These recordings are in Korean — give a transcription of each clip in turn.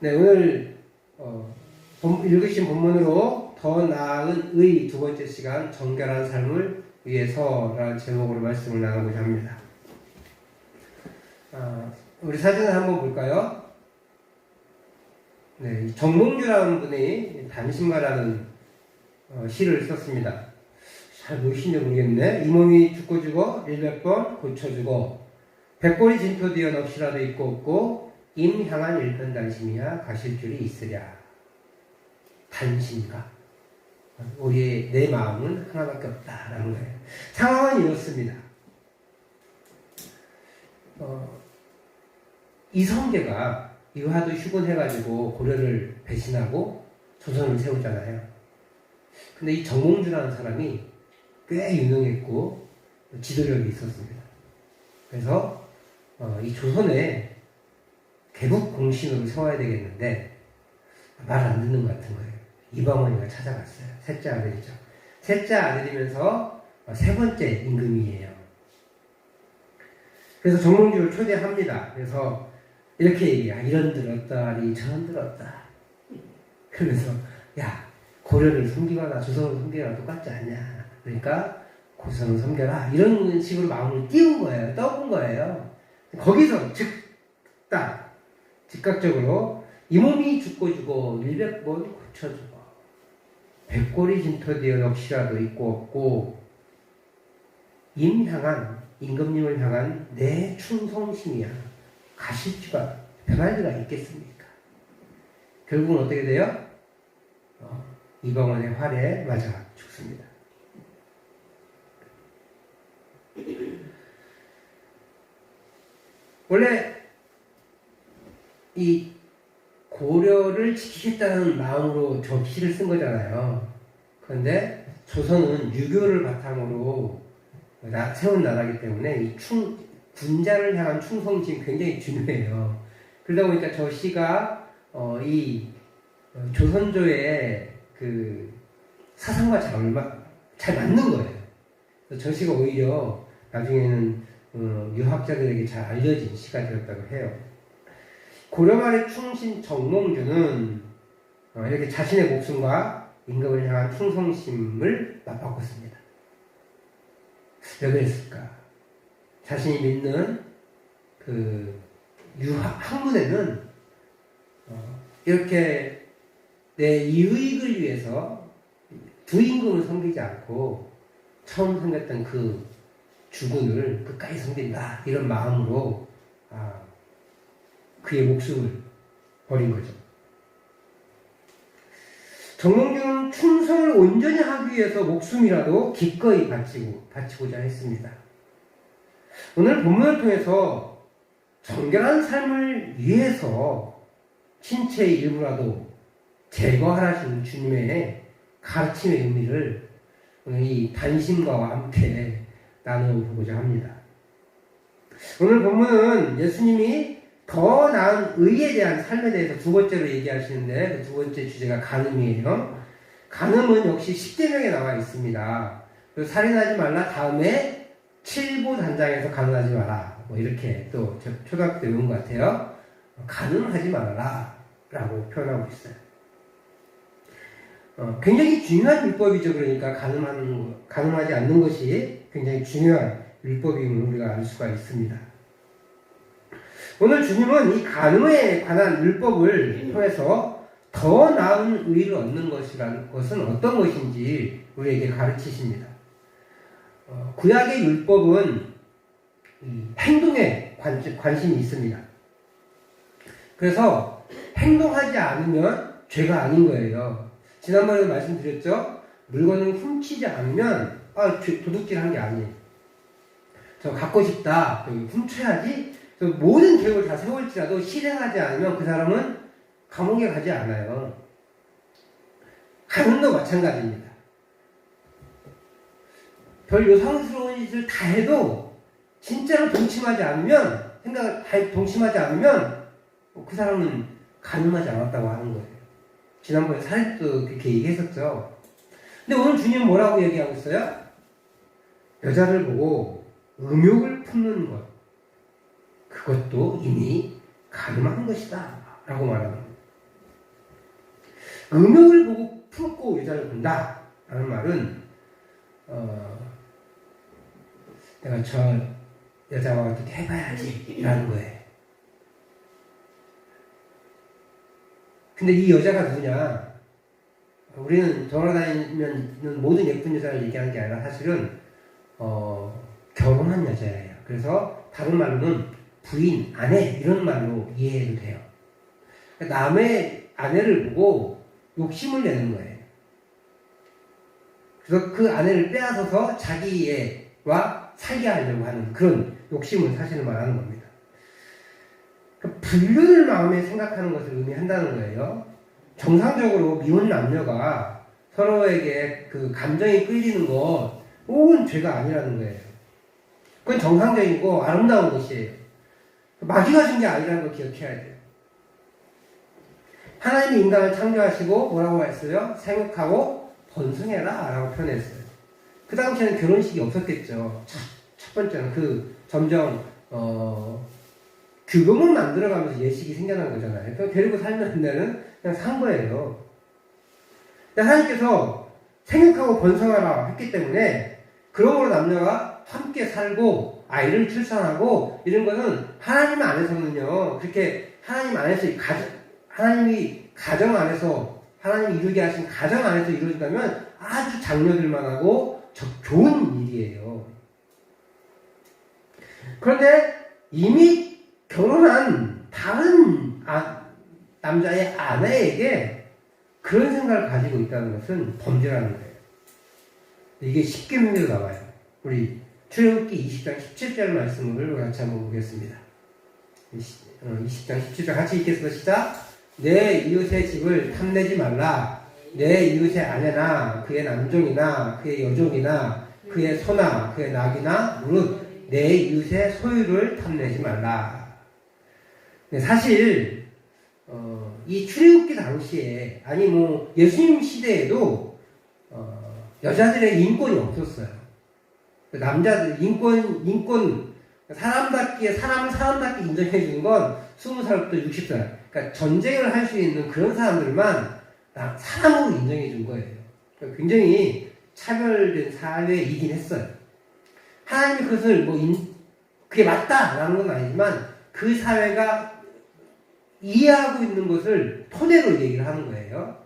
네, 오늘 어, 본- 읽으신 본문으로 더 나은 의 두 번째 시간 정결한 삶을 위해서라는 제목으로 말씀을 나누고자 합니다. 아, 우리 사진을 한번 볼까요? 네, 이 정몽주라는 분이 단신가라는 어, 시를 썼습니다. 잘 보이시는지 모르겠네. 이 몸이 죽고 죽어 일백 번 고쳐주고 백골이 진토되어 넋이라도 있고 없고 임 향한 일편 단심이야 가실 줄이 있으랴. 단심가. 우리의 내 마음은 하나밖에 없다라는 거예요. 상황은 이렇습니다. 어, 이성계가 이화도 휴군해가지고 고려를 배신하고 조선을 세우잖아요. 근데 이 정몽주라는 사람이 꽤 유능했고 지도력이 있었습니다. 그래서 어, 이 조선에 개국 공신으로 세워야 되겠는데 말 안 듣는 것 같은 거예요. 이방원이가 찾아갔어요. 셋째 아들이죠. 셋째 아들이면서 어, 세 번째 임금이에요. 그래서 정몽주를 초대합니다. 그래서 이렇게 얘기해. 이런 들었다리 저런 들었다. 그러면서 야 고려를 섬기거나 조선을 섬기거나 똑같지 않냐. 그러니까 고선을 섬겨라. 이런 식으로 마음을 띄운 거예요. 떠본 거예요. 거기서 즉딱 즉각적으로 이 몸이 죽고 죽어 일백 번 고쳐 죽어 백골이 진토되어 역시라도 있고 없고 임 향한 임금님을 향한 내 충성심이야 가실 수가 변할 리가 있겠습니까? 결국은 어떻게 돼요? 어, 이방원의 활에 맞아 죽습니다. 원래 이 고려를 지키겠다는 마음으로 저 시를 쓴 거잖아요. 그런데 조선은 유교를 바탕으로 나, 세운 나라이기 때문에 이 충, 군자를 향한 충성심이 굉장히 중요해요. 그러다 보니까 저 시가 어, 이 어, 조선조의 그 사상과 잘, 얼마, 잘 맞는 거예요. 저 시가 오히려 나중에는 어, 유학자들에게 잘 알려진 시가 되었다고 해요. 고려말의 충신 정몽주는 어, 이렇게 자신의 목숨과 임금을 향한 충성심을 맞바꿨습니다. 왜 그랬을까? 자신이 믿는 그 유학 학문에는 어, 이렇게 내 이익을 위해서 두 임금을 섬기지 않고 처음 섬겼던 그 주군을 끝까지 섬긴다 이런 마음으로 아, 그의 목숨을 버린 거죠. 정몽주는 충성을 온전히 하기 위해서 목숨이라도 기꺼이 바치고 바치고자 했습니다. 오늘 본문을 통해서 정결한 삶을 위해서 신체의 일부라도 제거하라는 주님의 가르침의 의미를 오늘 이 단심과와 함께 나누고자 합니다. 오늘 본문은 예수님이 더 나은 의에 대한 삶에 대해서 두 번째로 얘기하시는데 그 두 번째 주제가 간음이에요. 간음은 역시 10계명에 나와 있습니다. 살인하지 말라 다음에 칠보 단장에서 간음하지 마라. 뭐 이렇게 또 초등학교 때 배운 것 같아요. 간음하지 말아라 라고 표현하고 있어요. 어, 굉장히 중요한 율법이죠. 그러니까 간음하는, 간음하지 않는 것이 굉장히 중요한 율법임을 우리가 알 수가 있습니다. 오늘 주님은 이 간음에 관한 율법을 통해서 더 나은 의를 얻는 것이라는 것은 어떤 것인지 우리에게 가르치십니다. 어, 구약의 율법은 행동에 관심이 있습니다. 그래서 행동하지 않으면 죄가 아닌 거예요. 지난번에도 말씀드렸죠? 물건을 훔치지 않으면 아, 도둑질 한 게 아니에요. 저 갖고 싶다. 훔쳐야지. 모든 계획을 다 세울지라도 실행하지 않으면 그 사람은 감옥에 가지 않아요. 가는도 마찬가지입니다. 별 요상스러운 짓을 다 해도 진짜로 동침하지 않으면 생각을 다 동침하지 않으면 그 사람은 가늠하지 않았다고 하는 거예요. 지난번에 사례도 그렇게 얘기했었죠. 근데 오늘 주님은 뭐라고 얘기하고 있어요? 여자를 보고 음욕을 품는 것. 그것도 이미 가늠한 것이다. 라고 말하는 겁니다. 음욕을 보고 품고 여자를 본다. 라는 말은, 어, 내가 저 여자와 어떻게 해봐야지. 라는 거예요. 근데 이 여자가 누구냐? 우리는 돌아다니면 있는 모든 예쁜 여자를 얘기하는 게 아니라 사실은, 어, 결혼한 여자예요. 그래서 다른 말로는 부인, 아내, 이런 말로 이해해도 돼요. 남의 아내를 보고 욕심을 내는 거예요. 그래서 그 아내를 빼앗아서 자기와 살게 하려고 하는 그런 욕심을 사실은 말하는 겁니다. 그러니까 불륜을 마음에 생각하는 것을 의미한다는 거예요. 정상적으로 미혼 남녀가 서로에게 그 감정이 끌리는 것, 그건 죄가 아니라는 거예요. 그건 정상적이고 아름다운 것이에요. 마귀가 준 게 아니라는 걸 기억해야 돼요. 하나님이 인간을 창조하시고 뭐라고 했어요? 생육하고 번성해라 라고 표현했어요. 그 당시에는 결혼식이 없었겠죠. 첫, 첫 번째는 그 점점 어, 규범을 만들어가면서 예식이 생겨난 거잖아요. 그러니까 데리고 살면 데는 그냥 산 거예요. 하나님께서 생육하고 번성하라 했기 때문에 그러므로 남녀가 함께 살고 아이를 출산하고 이런 거는 하나님 안에서는요 그렇게 하나님 안에서 이 가정 하나님이 가정 안에서 하나님이 이루게 하신 가정 안에서 이루어진다면 아주 장려들만 하고 저- 좋은 일이에요. 그런데 이미 결혼한 다른 아- 남자의 아내에게 그런 생각을 가지고 있다는 것은 범죄라는 거예요. 이게 쉽게 문제로 나와요. 우리 출애굽기 20장 17절 말씀을 같이 한번 보겠습니다. 20장 17절 같이 읽겠습니다. 내 이웃의 집을 탐내지 말라. 내 이웃의 아내나 그의 남종이나 그의 여종이나 그의 소나 그의 낙이나 무릇 내 이웃의 소유를 탐내지 말라. 네, 사실 어, 이 출애굽기 당시에 아니 뭐 예수님 시대에도 어, 여자들의 인권이 없었어요. 남자들 인권 인권 사람답게 사람을 사람답게 인정해 주는 건 20살부터 60살. 그러니까 전쟁을 할 수 있는 그런 사람들만 나- 사람으로 인정해 준 거예요. 그러니까 굉장히 차별된 사회이긴 했어요. 하나님이 그것을 뭐 인, 그게 맞다라는 건 아니지만 그 사회가 이해하고 있는 것을 토대로 얘기를 하는 거예요.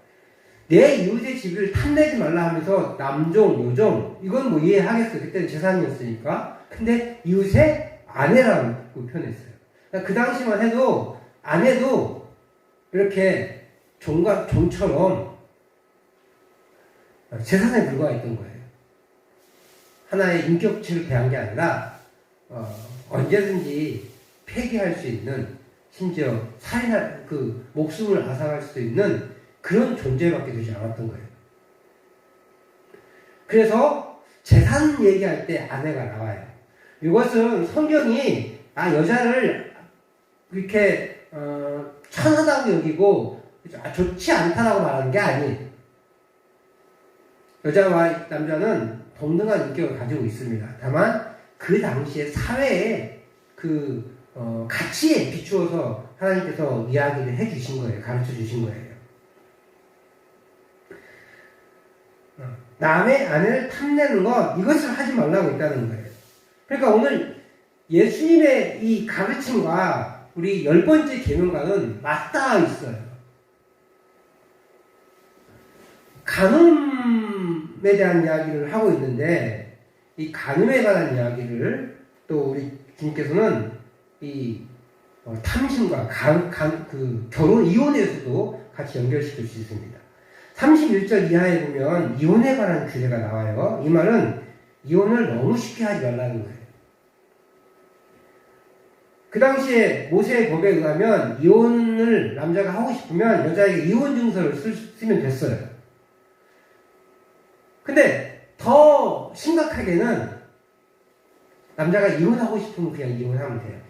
내 이웃의 집을 탐내지 말라 하면서 남종, 여종 이건 뭐 이해하겠어요. 그때는 재산이었으니까. 근데 이웃의 아내라고 표현했어요. 그러니까 그 당시만 해도 아내도 이렇게 종과 종처럼 재산에 불과했던 거예요. 하나의 인격체를 대한 게 아니라 어, 언제든지 폐기할 수 있는 심지어 살인할 그 목숨을 앗아갈 수도 있는 그런 존재밖에 되지 않았던 거예요. 그래서 재산 얘기할 때 아내가 나와요. 이것은 성경이 아 여자를 이렇게 어, 천하다고 여기고 아, 좋지 않다라고 말하는 게 아니에요. 여자와 남자는 동등한 인격을 가지고 있습니다. 다만 그 당시에 사회의 그 어, 가치에 비추어서 하나님께서 이야기를 해주신 거예요. 가르쳐 주신 거예요. 어, 남의 아내를 탐내는 것 이것을 하지 말라고 있다는 거예요. 그러니까 오늘 예수님의 이 가르침과 우리 열 번째 계명과는 맞닿아 있어요. 간음에 대한 이야기를 하고 있는데 이 간음에 관한 이야기를 또 우리 주님께서는 이 어, 탐심과 간, 간, 그 결혼 이혼에서도 같이 연결시킬 수 있습니다. 31절 이하에 보면 이혼에 관한 규례가 나와요. 이 말은 이혼을 너무 쉽게 하지 말라는 거예요. 그 당시에 모세의 법에 의하면 이혼을 남자가 하고 싶으면 여자에게 이혼 증서를 쓸, 쓰면 됐어요. 근데 더 심각하게는 남자가 이혼하고 싶으면 그냥 이혼하면 돼요.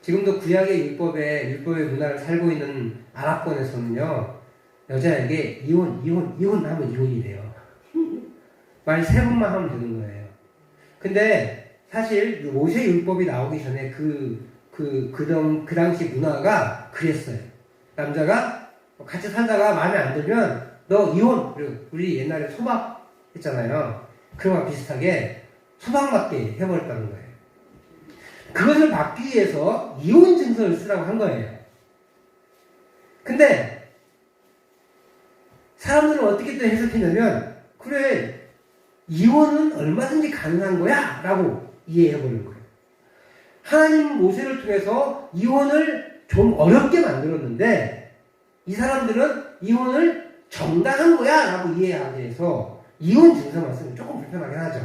지금도 구약의 율법에 율법의 문화를 살고 있는 아랍권에서는요 여자에게 이혼 이혼 이혼하면 이혼이 돼요. 말 세 번만 하면 되는 거예요. 근데 사실 모세 율법이 나오기 전에 그 그, 그, 당, 그 당시 문화가 그랬어요. 남자가 같이 살다가 마음에 안 들면 너 이혼 우리 옛날에 소박 했잖아요. 그런 거 비슷하게 소박 맞게 해버렸다는 거예요. 그것을 막기 위해서 이혼 증서를 쓰라고 한 거예요. 근데 사람들은 어떻게 또 해석했냐면 그래 이혼은 얼마든지 가능한 거야 라고 이해해버린 거예요. 하나님 모세를 통해서 이혼을 좀 어렵게 만들었는데 이 사람들은 이혼을 정당한 거야 라고 이해하게 해서 이혼 증서만 쓰면 조금 불편하긴 하죠.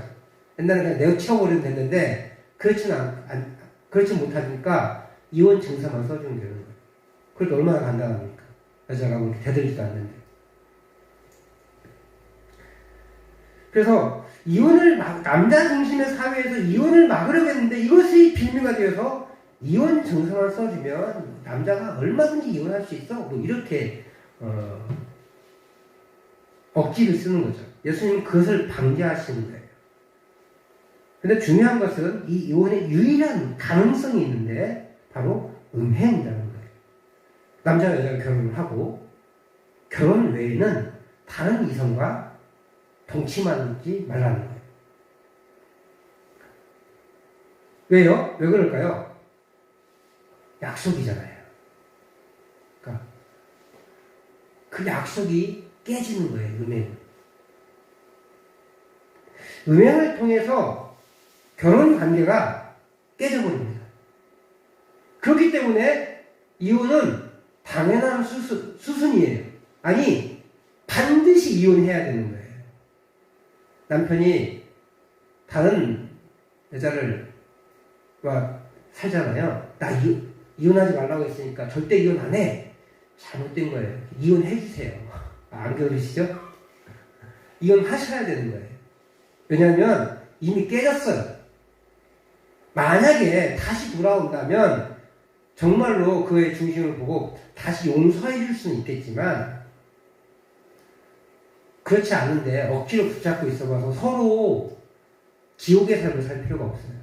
옛날에 그냥 내어 치워버리면 됐는데 그렇지는 않, 안, 그렇지 못하니까 이혼 증서만 써주면 되는 거예요. 그래도 얼마나 간단합니까? 여자가 뭐 이렇게 대들지도 않는데. 그래서 이혼을 막, 남자 중심의 사회에서 이혼을 막으려고 했는데 이것이 빌미가 되어서 이혼 증서만 써주면 남자가 얼마든지 이혼할 수 있어. 뭐 이렇게 어, 억지를 쓰는 거죠. 예수님은 그것을 방지하시는 거예요. 근데 중요한 것은 이 이혼의 유일한 가능성이 있는데 바로 음행이라는 거예요. 남자와 여자가 결혼을 하고 결혼 외에는 다른 이성과 동침하지 말라는 거예요. 왜요? 왜 그럴까요? 약속이잖아요. 그러니까 그 약속이 깨지는 거예요, 음행. 음행을 통해서 결혼 관계가 깨져버립니다. 그렇기 때문에 이혼은 당연한 수순, 수순이에요. 아니, 반드시 이혼해야 되는 거예요. 남편이 다른 여자를 와 살잖아요. 나 이, 이혼하지 말라고 했으니까 절대 이혼 안 해. 잘못된 거예요. 이혼해 주세요. 아, 안 그러시죠? 이혼하셔야 되는 거예요. 왜냐하면 이미 깨졌어요. 만약에 다시 돌아온다면 정말로 그의 중심을 보고 다시 용서해 줄 수는 있겠지만 그렇지 않은데 억지로 붙잡고 있어봐서 서로 지옥의 삶을 살 필요가 없어요.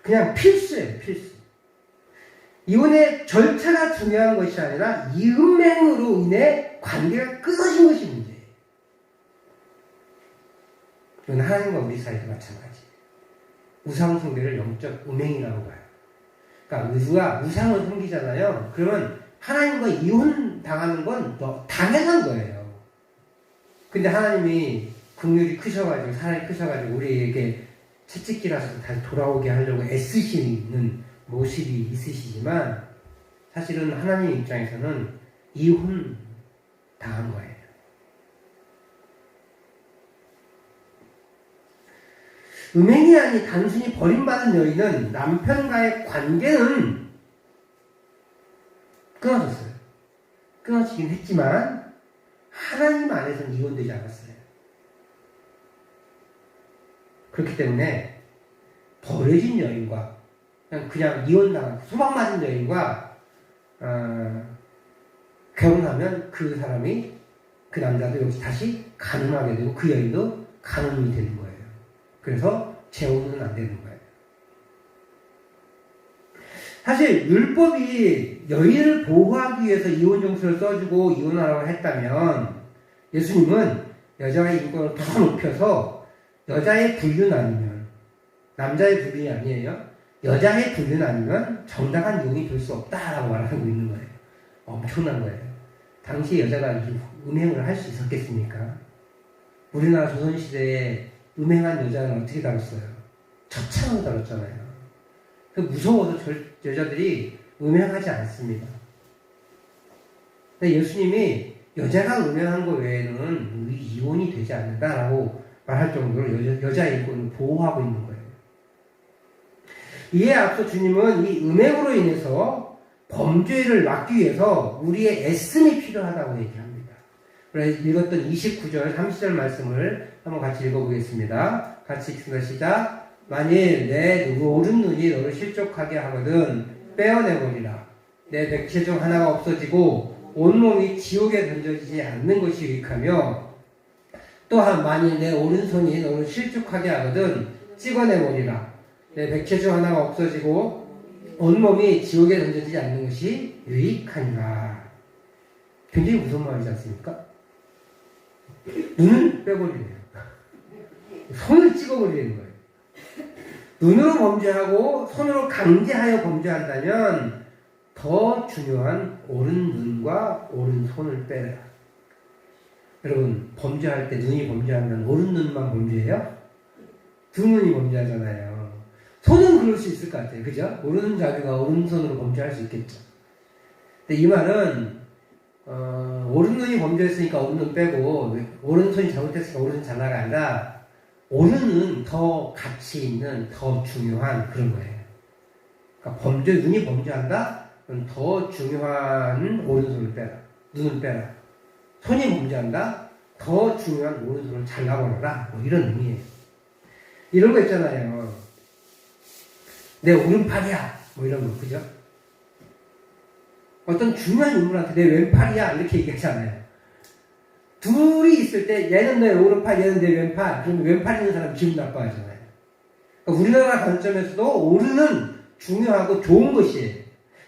그냥 필수예요, 필수. 이혼의 절차가 중요한 것이 아니라 이 음행으로 인해 관계가 끊어진 것이 문제예요. 이건 하나님과 우리 사이도 마찬가지. 우상숭배를 영적 음행이라고 봐요. 그러니까 우주가 우상을 섬기잖아요. 그러면 하나님과 이혼 당하는 건 당연한 거예요. 근데 하나님이 긍휼이 크셔가지고 사랑이 크셔가지고 우리에게 채찍질하셔서 다시 돌아오게 하려고 애쓰시는 모습이 있으시지만 사실은 하나님 입장에서는 이혼 당한 거예요. 음행이 아닌 단순히 버림받은 여인은 남편과의 관계는 끊어졌어요. 끊어지긴 했지만 하나님 안에서는 이혼되지 않았어요. 그렇기 때문에 버려진 여인과 그냥, 그냥 이혼당한 수박 맞은 여인과 어, 결혼하면 그 사람이 그 남자도 여기서 다시 가늠하게 되고 그 여인도 가늠이 되는 거예요. 그래서 재혼은 안 되는 거예요. 사실 율법이 여인을 보호하기 위해서 이혼 정서를 써주고 이혼하라고 했다면 예수님은 여자의 인권을 더 높여서 여자의 불륜 아니면 남자의 불륜이 아니에요. 여자의 불륜 아니면 정당한 이혼이 될 수 없다라고 말하고 있는 거예요. 엄청난 거예요. 당시 여자가 음행을 할 수 있었겠습니까? 우리나라 조선시대에 음행한 여자는 어떻게 다뤘어요? 처참하게 다뤘잖아요. 무서워서 여자들이 음행하지 않습니다. 예수님이 여자가 음행한 것 외에는 이혼이 되지 않는다라고 말할 정도로 여자, 여자의 인권을 보호하고 있는 거예요. 이에 앞서 주님은 이 음행으로 인해서 범죄를 막기 위해서 우리의 애씀이 필요하다고 얘기합니다. 그래서 읽었던 29절, 30절 말씀을 한번 같이 읽어보겠습니다. 같이 읽습니다. 시작. 만일 내 오른 눈이 너를 실족하게 하거든 빼어내버리라. 내 백체 중 하나가 없어지고 온몸이 지옥에 던져지지 않는 것이 유익하며 또한 만일 내 오른손이 너를 실족하게 하거든 찍어내버리라. 내 백체 중 하나가 없어지고 온몸이 지옥에 던져지지 않는 것이 유익하니라. 굉장히 무서운 말이지 않습니까? 눈을 빼버리네요. 손을 찍어버리는 거예요. 눈으로 범죄하고 손으로 강제하여 범죄한다면 더 중요한 오른 눈과 오른 손을 빼라. 여러분 범죄할 때 눈이 범죄하면 오른 눈만 범죄해요? 두 눈이 범죄하잖아요. 손은 그럴 수 있을 것 같아요. 그죠? 오른 자기가 오른손으로 범죄할 수 있겠죠. 근데 이 말은 어, 오른 눈이 범죄했으니까 오른 눈 빼고 오른손이 잘못했으니까 오른손 잘라가 아니라 오른은 더 가치 있는 더 중요한 그런 거예요. 그러니까 범죄 눈이 범죄한다? 그럼 더 중요한 오른손을 빼라. 눈을 빼라. 손이 범죄한다? 더 중요한 오른손을 잘라버려라. 뭐 이런 의미예요. 이런 거 있잖아요. 내 오른팔이야. 뭐 이런 거, 그죠? 어떤 중요한 인물한테 내 왼팔이야. 이렇게 얘기하잖아요. 둘이 있을 때 얘는 내 오른팔, 얘는 내 왼팔. 그러면 왼팔 있는 사람 기분 나빠하잖아요. 그러니까 우리나라 관점에서도 오른은 중요하고 좋은 것이에요.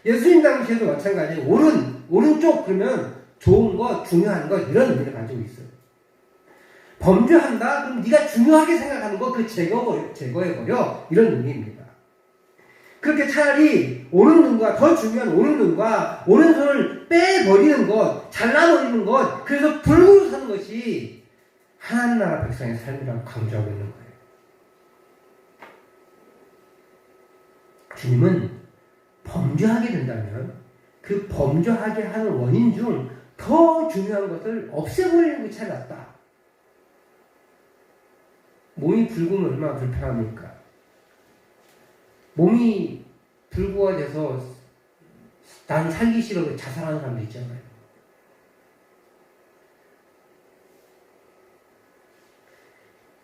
예수님 당시에도 마찬가지예요. 오른, 오른쪽 그러면 좋은 것, 중요한 것 이런 의미를 가지고 있어요. 범죄한다? 그럼 네가 중요하게 생각하는 거 그 제거, 제거해버려. 이런 의미입니다. 그렇게 차라리 오른 눈과 더 중요한 오른 눈과 오른손을 빼버리는 것, 잘라버리는 것, 그래서 불구로 사는 것이 하나님 나라 백성의 삶이라고 강조하고 있는 거예요. 주님은 범죄하게 된다면 그 범죄하게 하는 원인 중 더 중요한 것을 없애버리는 게 차라리 낫다. 몸이 붉으면 얼마나 불편합니까? 몸이 불구가 돼서 난 살기 싫어 자살하는 사람도 있잖아요.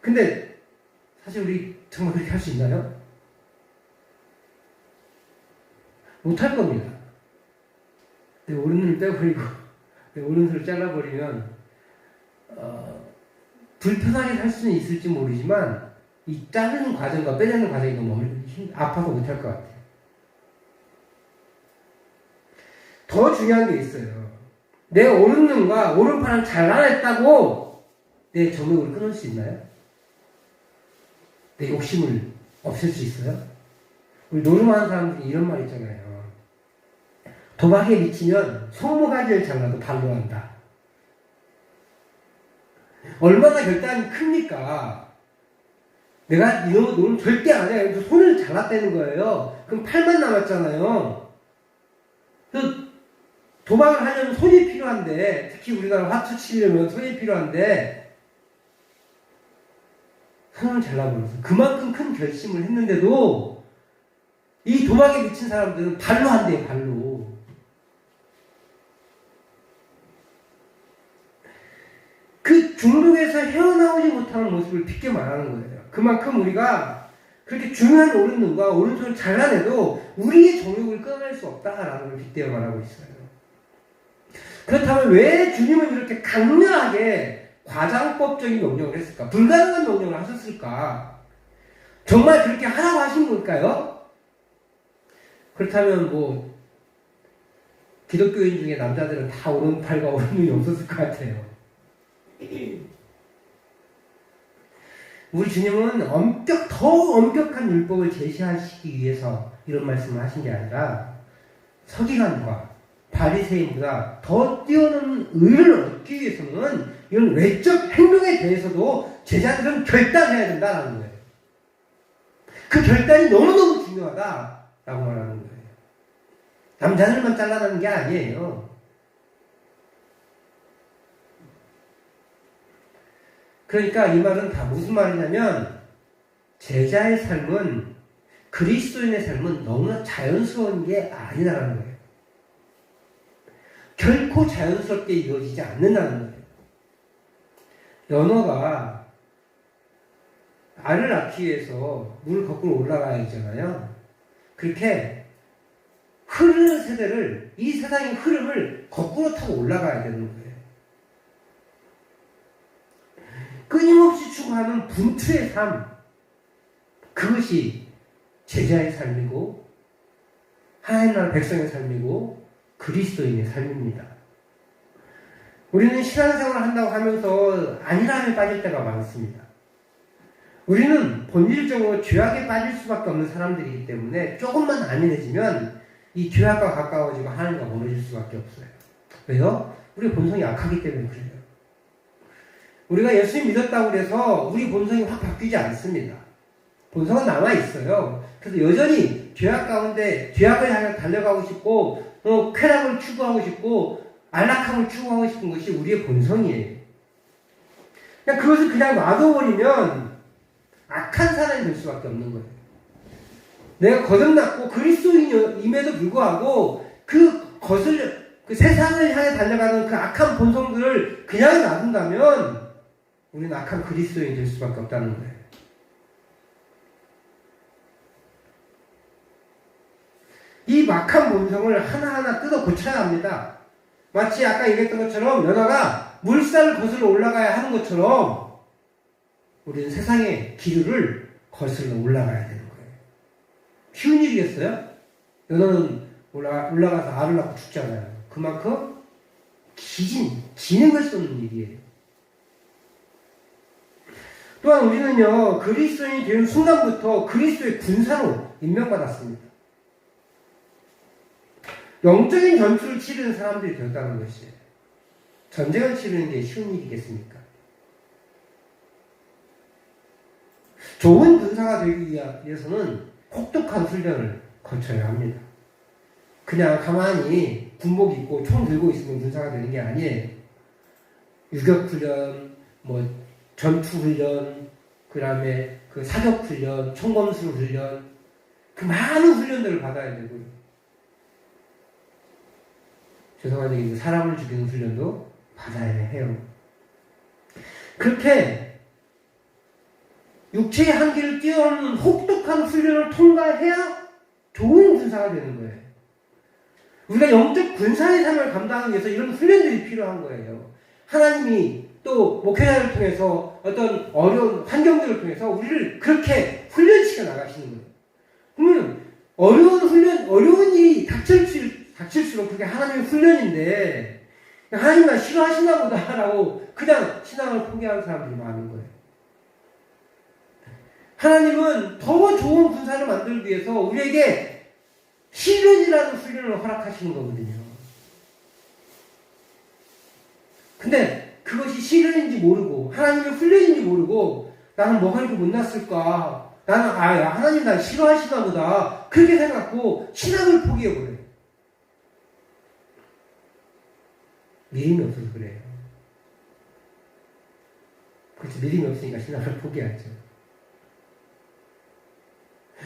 근데 사실 우리 정말 그렇게 할 수 있나요? 못할 겁니다. 내 오른눈을 빼버리고 내 오른손을 잘라버리면 어, 불편하게 살 수는 있을지 모르지만 이 자르는 과정과 빼내는 과정이 너무 힘, 아파서 못할 것 같아요. 더 중요한 게 있어요. 내 오른눈과 오른팔을 잘라냈다고 내 정욕을 끊을 수 있나요? 내 욕심을 없앨 수 있어요? 우리 노름하는 사람들이 이런 말 있잖아요. 도박에 미치면 손모가지를 잘라도 발로 한다. 얼마나 결단이 큽니까? 내가 이놈 노름 절대 안 해. 손을 잘랐다는 거예요. 그럼 팔만 남았잖아요. 그 도박을 하려면 손이 필요한데, 특히 우리나라 화투 치려면 손이 필요한데, 손을 잘라버려서 그만큼 큰 결심을 했는데도 이 도박에 미친 사람들은 발로 한대요, 발로. 그 중독에서 헤어나오지 못하는 모습을 빗게 말하는 거예요. 그만큼 우리가 그렇게 중요한 오른눈과 오른손을 잘라내도 우리의 정욕을 끊어낼 수 없다라는 걸 빗대어 말하고 있어요. 그렇다면 왜 주님은 이렇게 강렬하게 과장법적인 명령을 했을까? 불가능한 명령을 하셨을까? 정말 그렇게 하라고 하신 걸까요? 그렇다면 뭐 기독교인 중에 남자들은 다 오른팔과 오른눈이 없었을 것 같아요. 우리 주님은 엄격, 더 엄격한 율법을 제시하시기 위해서 이런 말씀을 하신 게 아니라 서기관과 바리새인보다 더 뛰어난 의를 얻기 위해서는 이런 외적 행동에 대해서도 제자들은 결단해야 된다는 거예요. 그 결단이 너무너무 중요하다라고 말하는 거예요. 남자들만 잘라내는 게 아니에요. 그러니까 이 말은 다 무슨 말이냐면 제자의 삶은 그리스도인의 삶은 너무나 자연스러운 게 아니라는 거예요. 결코 자연스럽게 이루어지지 않는다는 거예요. 연어가 알을 낳기 위해서 물을 거꾸로 올라가야 되잖아요. 그렇게 흐르는 세대를 이 세상의 흐름을 거꾸로 타고 올라가야 되는 거예요. 끊임없이 추구하는 분투의 삶. 그것이 제자의 삶이고 하나님 나라 백성의 삶이고 그리스도인의 삶입니다. 우리는 신앙생활을 한다고 하면서 안일함에 빠질 때가 많습니다. 우리는 본질적으로 죄악에 빠질 수밖에 없는 사람들이기 때문에 조금만 안일해지면 이 죄악과 가까워지고 하나님과 멀어질 수밖에 없어요. 왜요? 우리 본성이 약하기 때문에 그래요. 우리가 예수님 믿었다고 해서 우리 본성이 확 바뀌지 않습니다. 본성은 남아 있어요. 그래서 여전히 죄악 가운데 죄악을 향해 달려가고 싶고 어, 쾌락을 추구하고 싶고 안락함을 추구하고 싶은 것이 우리의 본성이에요. 그냥 그것을 그냥 놔둬버리면 악한 사람이 될 수밖에 없는 거예요. 내가 거듭났고 그리스도인임에도 불구하고 그 것을 그 세상을 향해 달려가는 그 악한 본성들을 그냥 놔둔다면 우리는 악한 그리스도인이 될 수밖에 없다는 거예요. 이 막한 본성을 하나하나 뜯어 고쳐야 합니다. 마치 아까 얘기했던 것처럼 연어가 물살을 거슬러 올라가야 하는 것처럼 우리는 세상의 기류를 거슬러 올라가야 되는 거예요. 쉬운 일이겠어요? 연어는 올라가, 올라가서 알을 낳고 죽잖아요. 그만큼 기진, 진행할 수 없는 일이에요. 또한 우리는요, 그리스도인이 되는 순간부터 그리스도의 군사로 임명받았습니다. 영적인 전투를 치르는 사람들이 되었다는 것이에요. 전쟁을 치르는 게 쉬운 일이겠습니까? 좋은 군사가 되기 위해서는 혹독한 훈련을 거쳐야 합니다. 그냥 가만히 군복 입고 총 들고 있으면 군사가 되는 게 아니에요. 유격훈련, 뭐 전투훈련, 그 다음에 그 사격훈련, 총검술 훈련, 그 많은 훈련들을 받아야 되고요. 죄송한데 사람을 죽이는 훈련도 받아야 해요. 그렇게 육체의 한계를 뛰어넘는 혹독한 훈련을 통과해야 좋은 군사가 되는 거예요. 우리가 영적 군사의 삶을 감당하기 위해서 이런 훈련들이 필요한 거예요. 하나님이 또 목회자를 통해서 어떤 어려운 환경들을 통해서 우리를 그렇게 훈련시켜 나가시는 거예요. 그러면 어려운 훈련, 어려운 일이 닥칠, 닥칠수록 그게 하나님의 훈련인데 하나님만 싫어하시나 보다라고 그냥 신앙을 포기하는 사람들이 많은 거예요. 하나님은 더 좋은 군사를 만들기 위해서 우리에게 시련이라는 훈련을 허락하시는 거거든요. 근데 그것이 시련인지 모르고 하나님의 훈련인지 모르고 나는 뭐가 이렇게 못났을까? 나는 아 하나님 날 싫어하시나 보다 그렇게 생각하고 신앙을 포기해버려요. 믿음이 없어서 그래요. 그렇죠. 믿음이 없으니까 신앙을 포기하죠.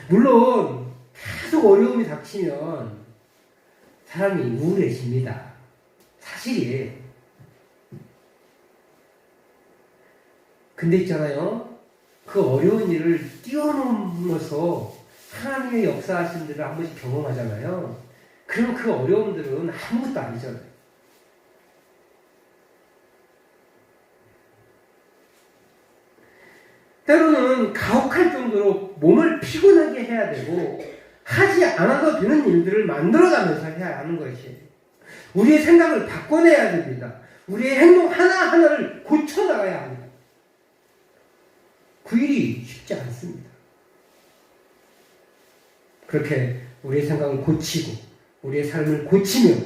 물론 계속 어려움이 닥치면 사람이 우울해집니다. 사실이에요. 근데 있잖아요. 그 어려운 일을 뛰어넘어서 하나님의 역사하신 일을 한 번씩 경험하잖아요. 그럼 그 어려움들은 아무것도 아니잖아요. 때로는 가혹할 정도로 몸을 피곤하게 해야 되고 하지 않아도 되는 일들을 만들어가면서 해야 하는 것이 우리의 생각을 바꿔내야 됩니다. 우리의 행동 하나하나를 고쳐나가야 합니다. 그 일이 쉽지 않습니다. 그렇게 우리의 생각을 고치고 우리의 삶을 고치며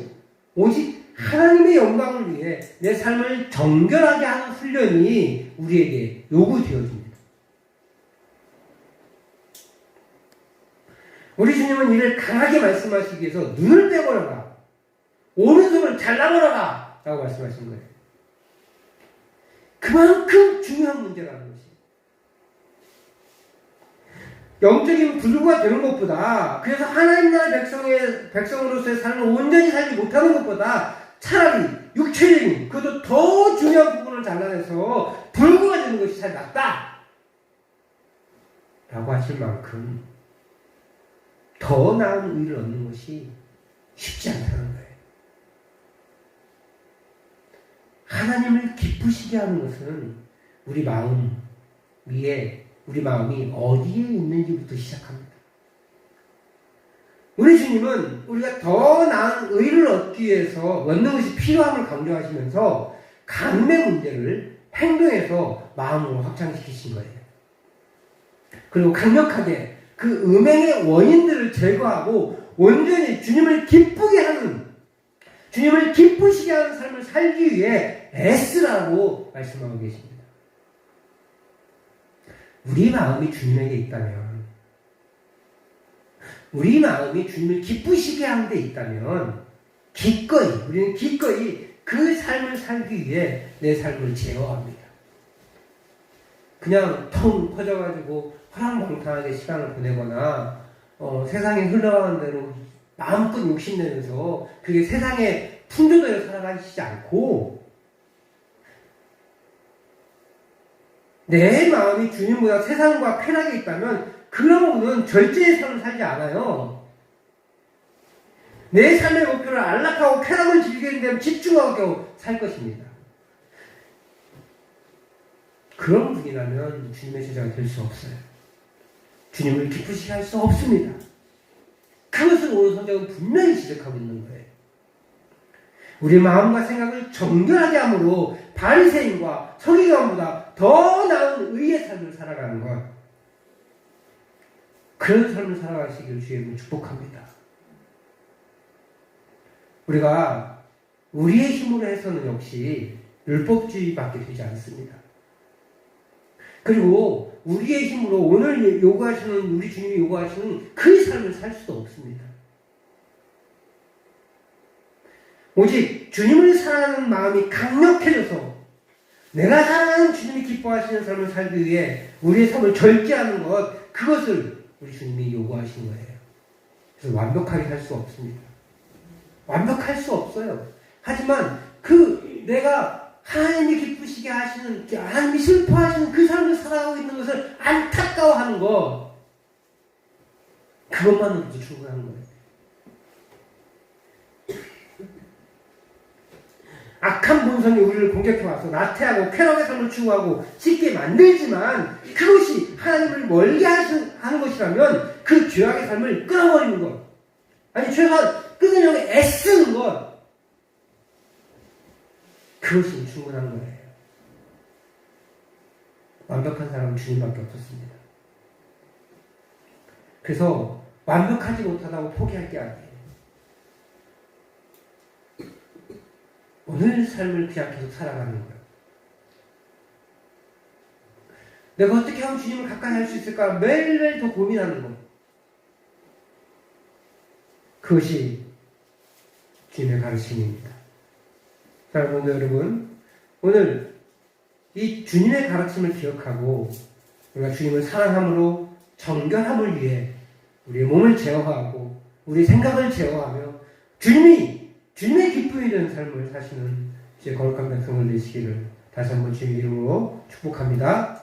오직 하나님의 영광을 위해 내 삶을 정결하게 하는 훈련이 우리에게 요구되어집니다. 우리 주님은 이를 강하게 말씀하시기 위해서 눈을 떼버려라. 오른손을 잘라버려라. 라고 말씀하신 거예요. 그만큼 중요한 문제라는 것이. 영적인 불구가 되는 것보다, 그래서 하나님 나라 백성의, 백성으로서의 삶을 온전히 살지 못하는 것보다 차라리 육체적인, 그것도 더 중요한 부분을 잘라내서 불구가 되는 것이 잘 낫다. 라고 하실 만큼 더 나은 의를 얻는 것이 쉽지 않다는 거예요. 하나님을 기쁘시게 하는 것은 우리 마음 위에 우리 마음이 어디에 있는지부터 시작합니다. 우리 주님은 우리가 더 나은 의를 얻기 위해서 얻는 것이 필요함을 강조하시면서 간음의 문제를 행동에서 마음으로 확장시키신 거예요. 그리고 강력하게 그 음행의 원인들을 제거하고 온전히 주님을 기쁘게 하는 주님을 기쁘시게 하는 삶을 살기 위해 애쓰라고 말씀하고 계십니다. 우리 마음이 주님에게 있다면 우리 마음이 주님을 기쁘시게 하는 데 있다면 기꺼이 우리는 기꺼이 그 삶을 살기 위해 내 삶을 제어합니다. 그냥 텅 퍼져가지고 허랑방탕하게 시간을 보내거나 어, 세상에 흘러가는 대로 마음껏 욕심내면서 그게 세상에 풍조대로 살아가시지 않고 내 마음이 주님보다 세상과 쾌락에 있다면 그런 분은 절제의 삶을 살지 않아요. 내 삶의 목표를 안락하고 쾌락을 즐기는 데 집중하고 살 것입니다. 그런 분이라면 주님의 제자가 될 수 없어요. 주님을 기쁘시게 할 수 없습니다. 그것을 오늘 성경은 분명히 지적하고 있는 거예요. 우리 마음과 생각을 정결하게 함으로 바리새인과 서기관보다 더 나은 의의 삶을 살아가는 것. 그런 삶을 살아가시길 주님은 축복합니다. 우리가 우리의 힘으로 해서는 역시 율법주의밖에 되지 않습니다. 그리고 우리의 힘으로 오늘 요구하시는 우리 주님이 요구하시는 그 삶을 살 수도 없습니다. 오직 주님을 사랑하는 마음이 강력해져서 내가 사랑하는 주님이 기뻐하시는 삶을 살기 위해 우리의 삶을 절제하는 것 그것을 우리 주님이 요구하신 거예요. 그래서 완벽하게 살수 없습니다. 완벽할 수 없어요. 하지만 그 내가 하나님이 기쁘시게 하시는, 하나님이 슬퍼하시는 그 삶을 살아가고 있는 것을 안타까워하는 것, 그것만으로도 충분한 거예요. 악한 본성이 우리를 공격해와서 나태하고 쾌락의 삶을 추구하고 쉽게 만들지만 그것이 하나님을 멀게 하는 것이라면 그 죄악의 삶을 끊어버리는 것. 아니, 최소한 끊으려고 애쓰는 것. 그것이 충분한 거예요. 완벽한 사람은 주님밖에 없었습니다. 그래서 완벽하지 못하다고 포기할 게 아니에요. 오늘 삶을 그냥 계속 살아가는 거예요. 내가 어떻게 하면 주님을 가까이 할 수 있을까 매일매일 더 고민하는 것. 그것이 주님의 가르침입니다. 사랑하는 여러분, 오늘 이 주님의 가르침을 기억하고 우리가 주님을 사랑함으로 정결함을 위해 우리의 몸을 제어하고 우리 생각을 제어하며 주님이 주님의 기쁨이 되는 삶을 사시는 제 거룩한 백성을 되시기를 다시 한번 주님 이름으로 축복합니다.